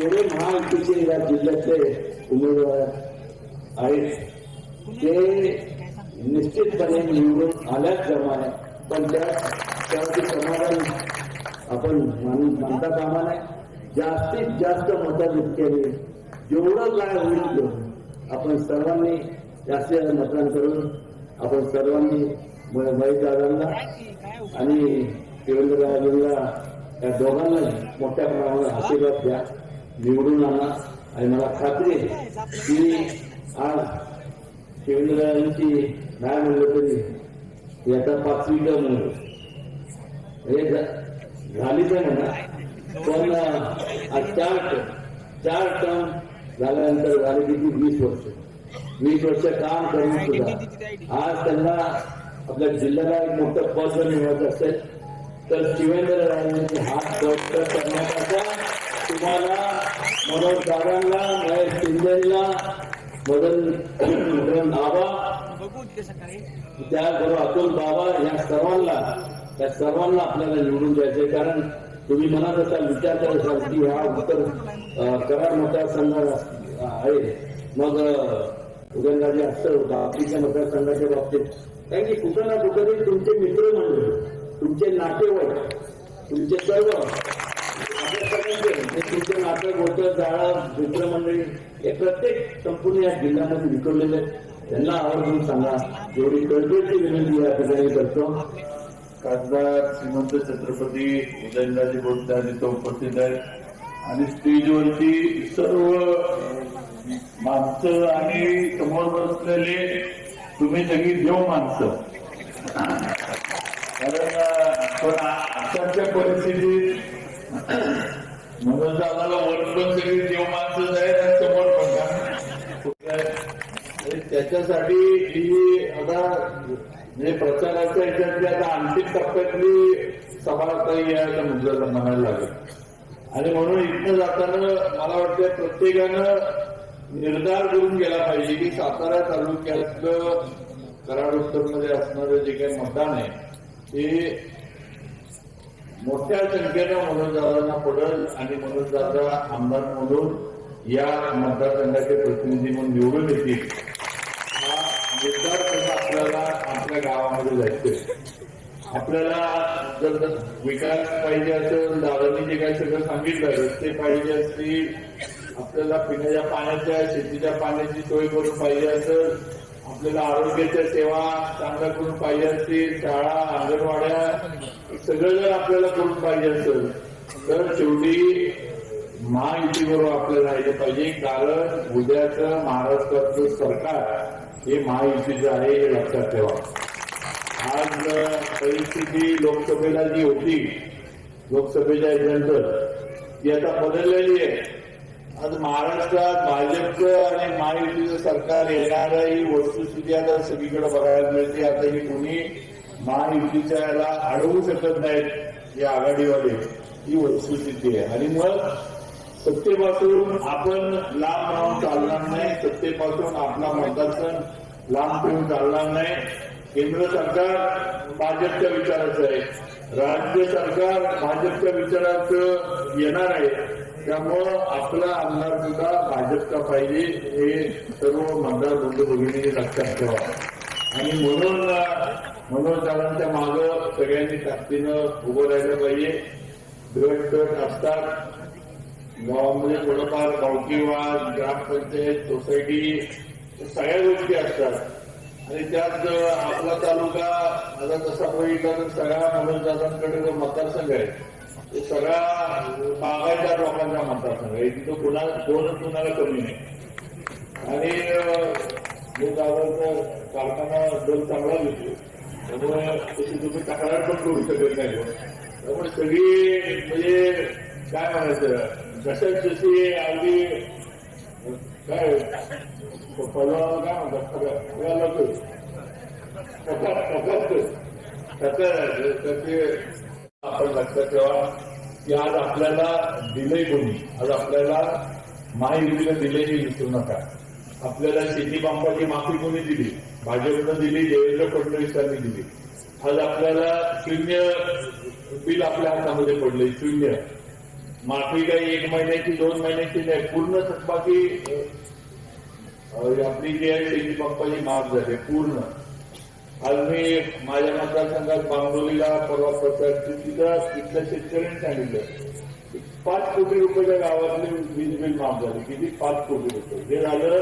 जेवढे महायुतीचे या जिल्ह्यातले उमेदवार आहेत. ते निश्चितपणे निवडून आल्याच जमाने पण त्या त्यावरती समाधान आपण मानून मानता कामा नये. जास्तीत जास्त मताधिक्याने जेवढं काय होईल आपण सर्वांनी जास्तीत जास्त मतदान करून आपण सर्वांनी म- महेश दादांना आणि देवेंद्रराजेंना या दोघांना मोठ्या प्रमाणावर आशीर्वाद द्या. निवडून आणा. आणि मला खात्री की आज शिवेंद्रराजांची नाही म्हणलं तरी याचा पाचवी टर्म हे झाली तर म्हणा. पण अं, आज चार चार टर्म झाल्यानंतर झाले किती? वीस वर्ष. वीस वर्ष काम करून सुद्धा आज त्यांना आपल्या जिल्ह्याला एक मोठं पद जर मिळत असेल तर शिवेंद्र राजांचे हात स्पष्ट तुम्हाला मनोज दादांना महेश शिंदेला मदन मदन बाबा त्याचबरोबर अतुल बाबा या सर्वांना त्या सर्वांना आपल्याला निवडून द्यायचे. कारण तुम्ही म्हणत असाल विचार करत असाल की हा उत्तर करार मतदारसंघ आहे. मग उदयनराजे असं बाकीच्या मतदारसंघाच्या बाबतीत. कारण की कुठं ना कुठेतरी तुमचे मित्र म्हणजे तुमचे नातेवाईक तुमचे सर्व तुमचे नाटक गोत्र जाळं मित्रमंडळी हे प्रत्येक संपूर्ण या जिल्ह्यामध्ये विखरलेले आहेत. त्यांना आवर्जून सांगा एवढी कळकळची विनंती या ठिकाणी करतो. खासदार श्रीमंत छत्रपती उदयनराजे बोलतात इथं उपस्थित आहेत. आणि स्टेजवरती सर्व माणसं आणि समोर बसलेले तुम्ही सगळी देव माणसं. कारण पण आताच्या परिस्थितीत म्हणून आम्हाला वर पण सगळी देव माणसं आहेत आणि समोर पण का? त्याच्यासाठी ही आता म्हणजे प्रचाराच्या याच्यातली आता अंतिम टप्प्यातली सभा आता या मुद्द्याला म्हणायला लागेल आणि म्हणून इथनं जाताना मला वाटतं प्रत्येकानं निर्धार करून गेला पाहिजे की सातारा तालुक्यातलं कराड उत्तरमध्ये असणारं जे काही मतदान आहे ते मोठ्या संख्येनं मनोजदारांना पडल आणि मनोजदादा आमदार म्हणून या मतदारसंघाचे प्रतिनिधी म्हणून निवडून येतील. हा निर्धार आपल्याला आपल्या गावामध्ये जायचं आपल्याला जर विकास पाहिजे असेल दादांनी जे काही सगळं सांगितलं रस्ते पाहिजे असतील आपल्याला पिण्याच्या पाण्याच्या शेतीच्या पाण्याची सोय करून पाहिजे असेल आपल्याला आरोग्याच्या सेवा चांगल्या करून पाहिजे असतील शाळा अंगणवाड्या सगळं जर आपल्याला करून पाहिजे असेल तर शेवटी महायुतीबरोबर आपल्याला राहिलं पाहिजे. कारण उद्याचं महाराष्ट्राचं सरकार हे महायुतीचं आहे हे लक्षात ठेवा. आज परिस्थिती लोकसभेला जी होती लोकसभेच्या याच्यानंतर ती आता बदललेली आहे. आज महाराष्ट्रात भाजपचं आणि महायुतीचं सरकार येणार ही वस्तुस्थिती आता सगळीकडे बघायला मिळते. आता हे कोणी महायुतीच्या याला अडवू शकत नाहीत हे आघाडीवाले. ही वस्तुस्थिती आहे. आणि मग सत्तेपासून आपण लांब राहून चालणार नाही. सत्तेपासून आपला मतदारसंघ लांब ठेवून चालणार नाही. केंद्र सरकार भाजपच्या विचाराचं आहे. राज्य सरकार भाजपच्या विचाराचं येणार आहे. त्यामुळं आपला आमदार सुद्धा भाजपचा पाहिजे हे सर्व मतदार बंधू भगिनी लक्षात ठेवा. आणि म्हणून मनोजदारांच्या मागं सगळ्यांनी ताकदीनं उभं राहिलं पाहिजे. गट गट असतात. गावामध्ये थोडंफार गावकीवाद ग्रामपंचायत सोसायटी सगळ्या गोष्टी असतात. आणि त्यात आपला तालुका आता तसा बघितला तर सगळ्या मनोजदादांकडे जो मतदारसंघ आहे. तो सगळा बागायदार लोकांचा मतदारसंघ आहे तिथं कुणा दोनच कुणाला कमी नाही. आणि हे दादाचं कारखाना दोन चांगला दिसतो. त्यामुळे तशी तुम्ही तक्रार पण करू शकत नाही हो. त्यामुळे सगळी म्हणजे काय म्हणायचं? जशाच जशी अगदी काय पलवान काय म्हणतात? सगळ्या लोक त्याचे आपण लक्षात ठेवा. की आज आपल्याला दिले कोणी? आज आपल्याला महायुतीला दिले विसरू नका. आपल्याला शेती पंपाची माफी कोणी दिली? भाजपनं दिली देवेंद्र फडणवीसांनी दिली. आज आपल्याला शून्य बिल आपल्या हातामध्ये पडले शून्य. माफी काही एक महिन्याची दोन महिन्याची नाही पूर्ण थकबाकी आपली जी आहे शेती पंपाची माफ झाली पूर्ण. आज मी माझ्या मतदारसंघात बांगडोलीला परवा प्रचार तिथं तिथल्या शेतकऱ्यांनी सांगितलं पाच कोटी रुपयाच्या गावातले वीज बिल माफ झाले. किती? पाच कोटी रुपये. हे झालं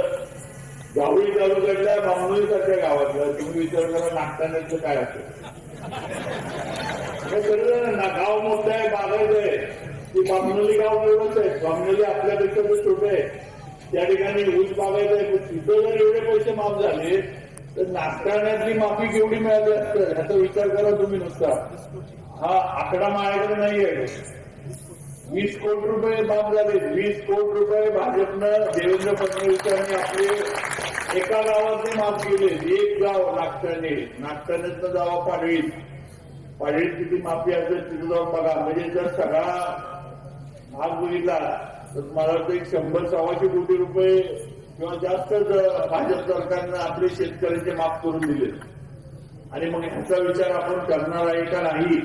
जावळी तालुक्यातल्या बांगडोली सारख्या गावातलं तुम्ही विचार करा नागठाण्याचं काय असेल? हे सगळं ना गाव मोठं आहे बागायचं आहे. ती बामणोली गाव एवढंच आहे. बामणोली आपल्यापेक्षा तर छोटं आहे. त्या ठिकाणी ऊस बागायचं आहे. तिथं जर एवढे पैसे माफ झाले तर नागठाण्यातली माफी केवढी मिळाली असतं ह्याचा विचार करा तुम्ही नुसता. हा आकडा माझ्याकडे नाही आहे वीस कोटी रुपये माफ झाले. वीस कोटी रुपये भाजपनं देवेंद्र फडणवीसांनी आपले एका गावाचे माफ केले. एक गाव नागठाणे. नागठाण्यातनं जावा पाडवीत. पाडवीत किती माफी असेल तिथे जाऊन बघा. म्हणजे जर सगळा भाग बघितला तर मला वाटतं एक शंभर सव्वाशे कोटी रुपये किंवा जास्त भाजप सरकारनं आपले शेतकऱ्यांचे माफ करून दिले. आणि मग ह्याचा विचार आपण करणार आहे का नाही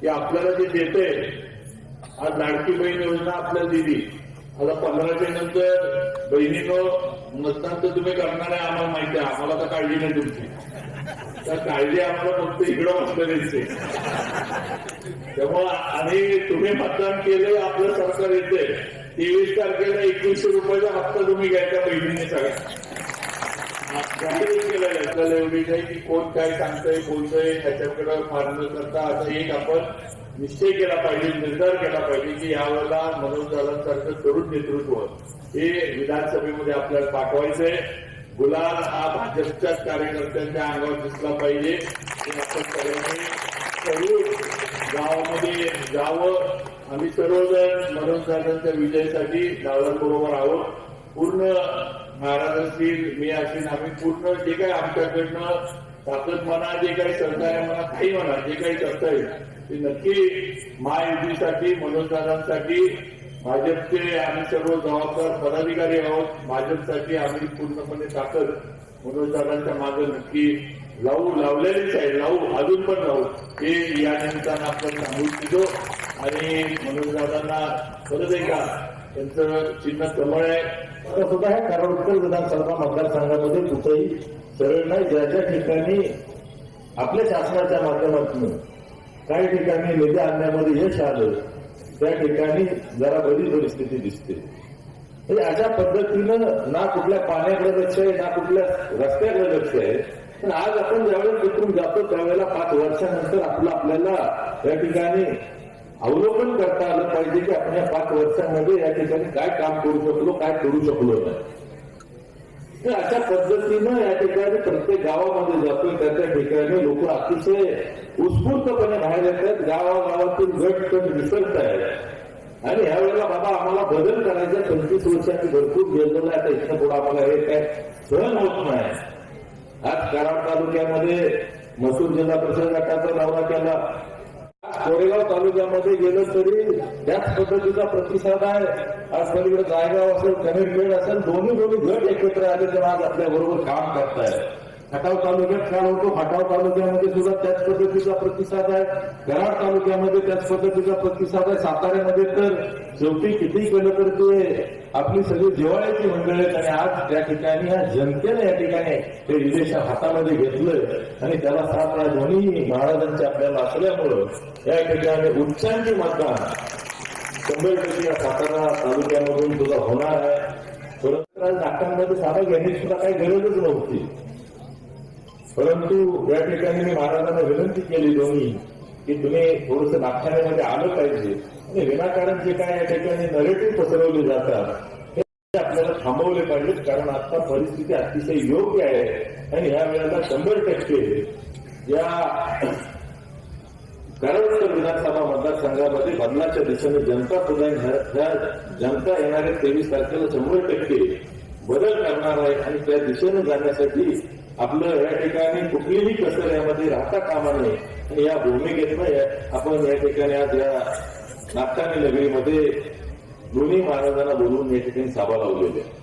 की आपल्याला जे देते आज लाडकी बहीण योजना आपल्याला दिली. आता पंधराच्या नंतर बहिणीनं मतदान तर तुम्ही करणार आहे आम्हाला माहिती आहे. आम्हाला तर काळजी नाही तुमची. तर काळजी आम्हाला फक्त इकडं बसलेलीच त्यामुळं आणि तुम्ही मतदान केलं आपलं सरकार येते तेवीस तारखेला एकवीसशे रुपयाचा हप्ता तुम्ही घ्यायचा बहिणीने सगळ्या. केलं आहे एवढी नाही की कोण काय सांगतंय बोलतंय त्याच्याकडे फार करता आता एक आपण निश्चय केला पाहिजे निर्धार केला पाहिजे की यावेळेला मनोज दादांसारखं तरुण नेतृत्व हे विधानसभेमध्ये आपल्याला पाठवायचंय. गुलाल हा भाजपच्याच कार्यकर्त्यांच्या अंगावर दिसला पाहिजे. आपण सगळ्यांनी गावामध्ये जावं. आम्ही सर्वजण मनोज दादांच्या विजयासाठी दादांबरोबर आहोत. पूर्ण महाराज असतील मी असेल आम्ही पूर्ण जे काही आमच्याकडनं ताकद म्हणा जे काही सहकार्य म्हणा काही म्हणा जे काही करता येईल ते नक्की महायुतीसाठी मनोजदारांसाठी भाजपचे आम्ही सर्व जबाबदार पदाधिकारी आहोत. भाजपसाठी आम्ही पूर्णपणे ताकद मनोजदारांच्या मागे नक्की लावू लावलेलीच आहे. लावू अजून पण लावू. हे या निमित्तानं आपण सांगू इच्छितो. आणि मनोजदारांना परत एकदा त्यांचं चिन्ह कमळ आहे. सुद्धा ह्या कारण उत्तर विधानसभा मतदारसंघामध्ये कुठेही सरळ नाही. ज्या ज्या ठिकाणी आपल्या शासनाच्या माध्यमातून काही ठिकाणी निधी आणण्यामध्ये यश आलं त्या ठिकाणी जरा बरी परिस्थिती दिसते. म्हणजे अशा पद्धतीनं ना कुठल्या पाण्याकडे लक्ष आहे ना कुठल्या रस्त्याकडे लक्ष आहे. पण आज आपण ज्यावेळेस तिथून जातो त्यावेळेला पाच वर्षानंतर आपलं आपल्याला या ठिकाणी अवलोकन करता आलं पाहिजे की आपण या पाच वर्षांमध्ये या ठिकाणी काय काम करू शकलो काय करू शकलो नाही. तर अशा पद्धतीनं या ठिकाणी प्रत्येक गावामध्ये जातोय त्या ठिकाणी लोक अतिशय उत्स्फूर्तपणे बाहेर येतात. गावागावातील गट कट विसरत आहेत. आणि ह्यावेळेला बाबा आम्हाला बदल करायचा पंचवीस वर्षांनी भरपूर गेलेलं आहे. आता इथं पुढे आम्हाला हे काय सहन होत नाही. आज कराड तालुक्यामध्ये मसूर जिल्हा परिषद गटाचा दौरा केला. कोरेगाव तालुक्यामध्ये गेलं तरी त्याच पद्धतीचा प्रतिसाद आहे. आज पलीकडे जायगाव असेल कनेरखेड असेल दोन्ही दोन्ही गट एकत्र आले तर आज आपल्या बरोबर काम करतायत. खटाव तालुक्यात काय होतो. खटाव तालुक्यामध्ये सुद्धा त्याच पद्धतीचा प्रतिसाद आहे. कराड तालुक्यामध्ये त्याच पद्धतीचा प्रतिसाद आहे. साताऱ्यामध्ये तर शेवटी किती केलं तर ते आपली सगळी जिवाळ्याची मंडळी आहेत आणि आज त्या ठिकाणी ह्या जनतेने या ठिकाणी हे विदेश हातामध्ये घेतलं आणि त्याला सात या दोन्ही महाराजांच्या आपल्याला असल्यामुळं या ठिकाणी उच्चांकी मतदान शंभर टक्के या सातारा तालुक्यामधून सुद्धा होणार आहे. परंतु आज नागठाणमध्ये साधा घेण्याची सुद्धा काही गरजच नव्हती. परंतु या ठिकाणी मी महाराजांना विनंती केली दोन्ही की तुम्ही थोडस नागठाण्यामध्ये आलं पाहिजे. आणि विनाकारण जे काय या ठिकाणी नरेटिव्ह पसरवले जातात हे आपल्याला थांबवले पाहिजेत कारण आता परिस्थिती अतिशय योग्य आहे. आणि या वेळेला शंभर टक्के या कराड विधानसभा मतदारसंघामध्ये बदलाच्या दिशेने जनता पुढे ह्या जनता येणाऱ्या तेवीस तारखेला शंभर टक्के बदल करणार आहे आणि त्या दिशेने जाण्यासाठी आपलं या ठिकाणी कुठलीही कसर यामध्ये राहता कामा नये. आणि या भूमिकेतनं या- आपण या ठिकाणी आज या नागठाणे नगरीमध्ये दोन्ही महाराजांना बोलवून या ठिकाणी सभा लावलेली आहे.